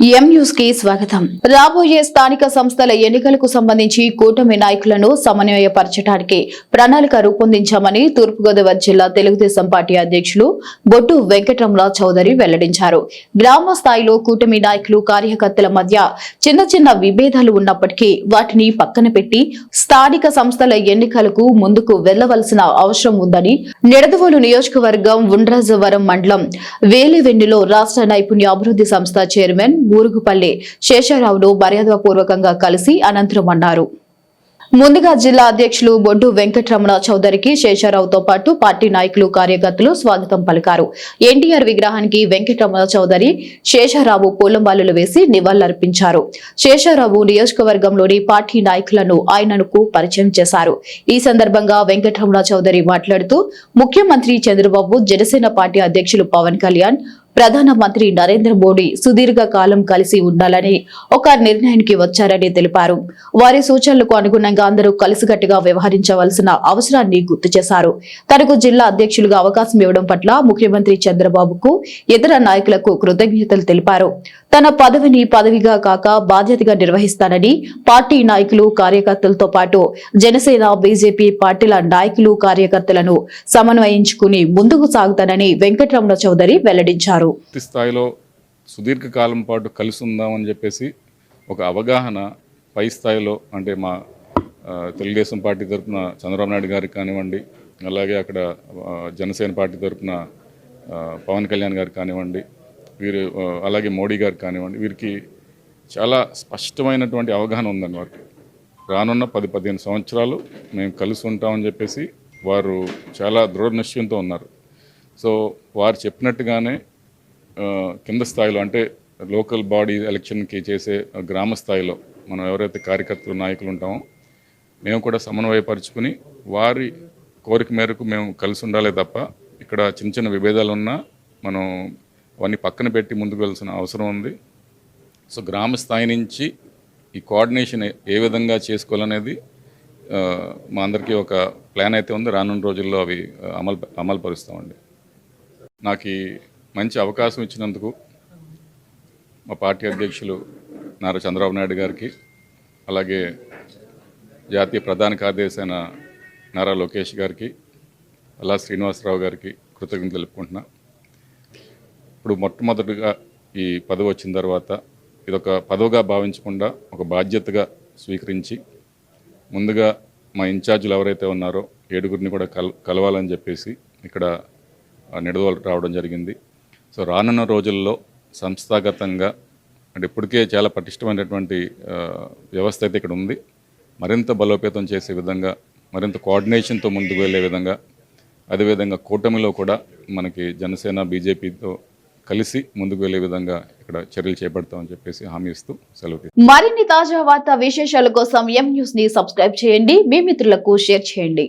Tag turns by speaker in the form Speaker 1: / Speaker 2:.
Speaker 1: ఎం కి స్వాగతం. రాబోయే స్థానిక సంస్థల ఎన్నికలకు సంబంధించి కూటమి నాయకులను సమన్వయపరచడానికి ప్రణాళిక రూపొందించామని తూర్పుగోదావరి జిల్లా తెలుగుదేశం పార్టీ అధ్యక్షులు బొట్టు వెంకటరమణ చౌదరి వెల్లడించారు. గ్రామ స్థాయిలో కూటమి నాయకులు కార్యకర్తల మధ్య చిన్న చిన్న విభేదాలు ఉన్నప్పటికీ వాటిని పక్కన పెట్టి స్థానిక సంస్థల ఎన్నికలకు ముందుకు వెళ్ళవలసిన అవసరం ఉందని నిడదవోలు నియోజకవర్గం ఉండ్రాజవరం మండలం వేలివెన్నులో రాష్ట్ర నైపుణ్య అభివృద్ధి సంస్థ చైర్మన్ బూరుగుపల్లి శేషారావును మర్యాదపూర్వకంగా కలిసి అనంతరం అన్నారు. ముందుగా జిల్లా అధ్యక్షులు బొడ్డు వెంకటరమణ చౌదరికి శేషారావుతో పాటు పార్టీ నాయకులు కార్యకర్తలు స్వాగతం పలికారు. ఎన్టీఆర్ విగ్రహానికి వెంకటరమణ చౌదరి శేషారావు పూలంబాలు వేసి నివాళులర్పించారు. శేషారావు నియోజకవర్గంలోని పార్టీ నాయకులను ఆయనకు పరిచయం చేశారు. ఈ సందర్భంగా వెంకటరమణ చౌదరి మాట్లాడుతూ ముఖ్యమంత్రి చంద్రబాబు జనసేన పార్టీ అధ్యక్షులు పవన్ కళ్యాణ్ ప్రధాన మంత్రి నరేంద్ర మోడీ సుదీర్ఘ కాలం కలిసి ఉండాలని ఒక నిర్ణయానికి వచ్చారని తెలిపారు. వారి సూచనలకు అనుగుణంగా అందరూ కలిసికట్టుగా వ్యవహరించవలసిన అవసరాన్ని గుర్తు చేశారు. తనకు జిల్లా అధ్యక్షులుగా అవకాశం ఇవ్వడం పట్ల ముఖ్యమంత్రి చంద్రబాబుకు ఇతర నాయకులకు కృతజ్ఞతలు తెలిపారు. తన పదవిని పదవిగా కాక బాధ్యతగా నిర్వహిస్తానని పార్టీ నాయకులు కార్యకర్తలతో పాటు జనసేన బీజేపీ పార్టీల నాయకులు కార్యకర్తలను సమన్వయించుకుని ముందుకు సాగుతానని వెంకటరమణ చౌదరి వెల్లడించారు.
Speaker 2: స్థాయిలో సుదీర్ఘకాలం పాటు కలిసి ఉందామని చెప్పేసి ఒక అవగాహన పై స్థాయిలో అంటే మా తెలుగుదేశం పార్టీ తరపున చంద్రబాబు నాయుడు గారికి కానివ్వండి అలాగే అక్కడ జనసేన పార్టీ తరపున పవన్ కళ్యాణ్ గారికి కానివ్వండి వీరు అలాగే మోడీ గారు కానివ్వండి వీరికి చాలా స్పష్టమైనటువంటి అవగాహన ఉందండి వారికి. రానున్న పది పదిహేను సంవత్సరాలు మేము కలిసి ఉంటామని చెప్పేసి వారు చాలా దృఢ నిశ్చయంతో ఉన్నారు. సో వారు చెప్పినట్టుగానే కింద స్థాయిలో అంటే లోకల్ బాడీ ఎలక్షన్కి చేసే గ్రామ స్థాయిలో మనం ఎవరైతే కార్యకర్తలు నాయకులు ఉంటామో మేము కూడా సమన్వయపరుచుకుని వారి కోరిక మేరకు మేము కలిసి ఉండాలే తప్ప ఇక్కడ చిన్న చిన్న విభేదాలు ఉన్నా మనం అవన్నీ పక్కన పెట్టి ముందుకు వెళ్ళాల్సిన అవసరం ఉంది. సో గ్రామ స్థాయి నుంచి ఈ కోఆర్డినేషన్ ఏ- విధంగా చేసుకోవాలనేది మా అందరికీ ఒక ప్లాన్ అయితే ఉంది. రానున్న రోజుల్లో అవి అమలు అమలు పరుస్తామండి నాకు మంచి అవకాశం ఇచ్చినందుకు మా పార్టీ అధ్యక్షులు నారా చంద్రబాబు నాయుడు గారికి అలాగే జాతీయ ప్రధాన కార్యదర్శి అయిన నారా లోకేష్ గారికి అలా శ్రీనివాసరావు గారికి కృతజ్ఞతలు తెలుపుకుంటున్నాను ఇప్పుడు మొట్టమొదటిగా ఈ పదవి వచ్చిన తర్వాత ఇదొక పదవిగా భావించకుండా ఒక బాధ్యతగా స్వీకరించి ముందుగా మా ఇన్ఛార్జీలు ఎవరైతే ఉన్నారో ఏడుగురిని కూడా కల కలవాలని చెప్పేసి ఇక్కడ ఆ, రావడం జరిగింది. సో రానున్న రోజుల్లో సంస్థాగతంగా అంటే ఇప్పటికే చాలా పటిష్టమైనటువంటి వ్యవస్థ అయితే ఇక్కడ ఉంది. మరింత బలోపేతం చేసే విధంగా మరింత కోఆర్డినేషన్తో ముందుకు వెళ్ళే విధంగా అదేవిధంగా కూటమిలో కూడా మనకి జనసేన బీజేపీతో కలిసి ముందుకు వెళ్ళే విధంగా ఇక్కడ చర్యలు చేపడతామని చెప్పేసి హామీ ఇస్తూ సెలవు
Speaker 1: మరిన్ని తాజా వార్తా విశేషాల కోసం ఎం న్యూస్ని సబ్స్క్రైబ్ చేయండి. మీ మిత్రులకు షేర్ చేయండి.